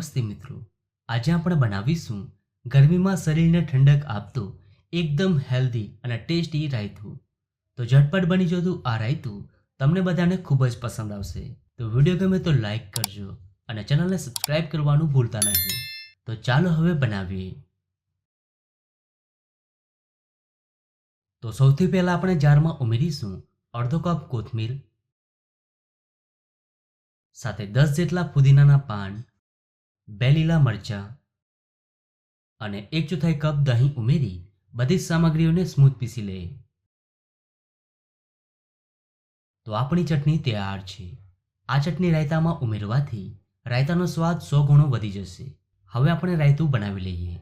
નમસ્તે મિત્રો. આજે આપણે બનાવીશું ગરમીમાં શરીરને ઠંડક આપતું, એકદમ હેલ્ધી અને ટેસ્ટી રાયતું. તો ઝટપટ બની જતું આ રાયતું તમને બધાને ખૂબ જ પસંદ આવશે. તો વીડિયો ગમે તો લાઈક કરજો અને ચેનલને સબસ્ક્રાઈબ કરવાનું ભૂલતા નહીં. તો ચાલો હવે બનાવીએ. તો સૌથી પહેલાં આપણે જારમાં ઉમેરીશું અડધો કપ કોથમીર, સાથે દસ જેટલા પુદીનાના પાન બે લીલા મરચાં અને એક ચોથાઈ કપ દહીં ઉમેરી બધી જ સામગ્રીઓને સ્મૂથ પીસી લે. તો આપણી ચટણી તૈયાર છે. આ ચટણી રાયતામાં ઉમેરવાથી રાયતાનો સ્વાદ સો ગુણો વધી જશે. હવે આપણે રાયતું બનાવી લઈએ.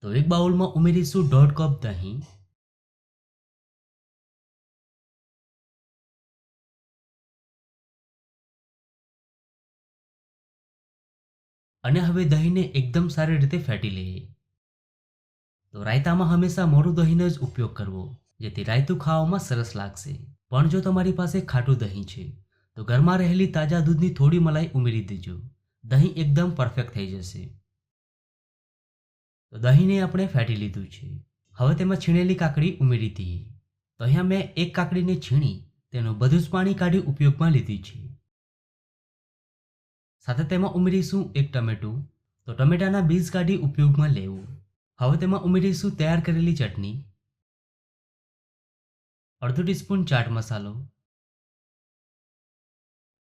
તો એક બાઉલમાં ઉમેરીશું દોઢ કપ દહીં અને હવે દહીંને એકદમ સારી રીતે ફેટી લઈએ. તો રાયતામાં હંમેશા મોરું દહીંનો જ ઉપયોગ કરવો, જેથી રાયતું ખાવામાં સરસ લાગશે. પણ જો તમારી પાસે ખાટું દહીં છે, તો ઘરમાં રહેલી તાજા દૂધની થોડી મલાઈ ઉમેરી દેજો. દહીં એકદમ પરફેક્ટ થઈ જશે. તો દહીંને આપણે ફેટી લીધું છે. હવે તેમાં છીણેલી કાકડી ઉમેરી દઈએ. તો અહીંયા મેં એક કાકડીને છીણી, તેનું બધું જ પાણી કાઢી ઉપયોગમાં લીધી છે. સાથે તેમાં ઉમેરીશું એક ટમેટું. તો ટમેટાના બીજ કાઢી ઉપયોગમાં લેવું. હવે તેમાં ઉમેરીશું તૈયાર કરેલી ચટણી. અડધો ટીસ્પૂન ચાટ મસાલો.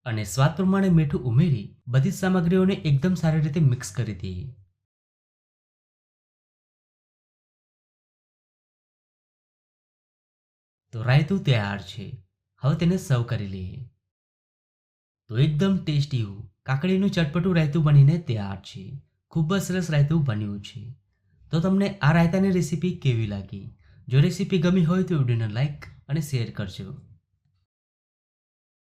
અને સ્વાદ પ્રમાણે મીઠું ઉમેરી બધી જ સામગ્રીઓને એકદમ સારી રીતે મિક્સ કરી દઈએ. તો રાયતું તૈયાર છે. હવે તેને સર્વ કરી લઈએ. તો એકદમ ટેસ્ટી કાકડીનું ચટપટું રાયતું બનીને તૈયાર છે. ખૂબ જ સરસ રાયતું બન્યું છે. તો તમને આ રાયતાની રેસીપી કેવી લાગી? જો રેસીપી ગમી હોય તો વિડીયોને લાઈક અને શેર કરજો.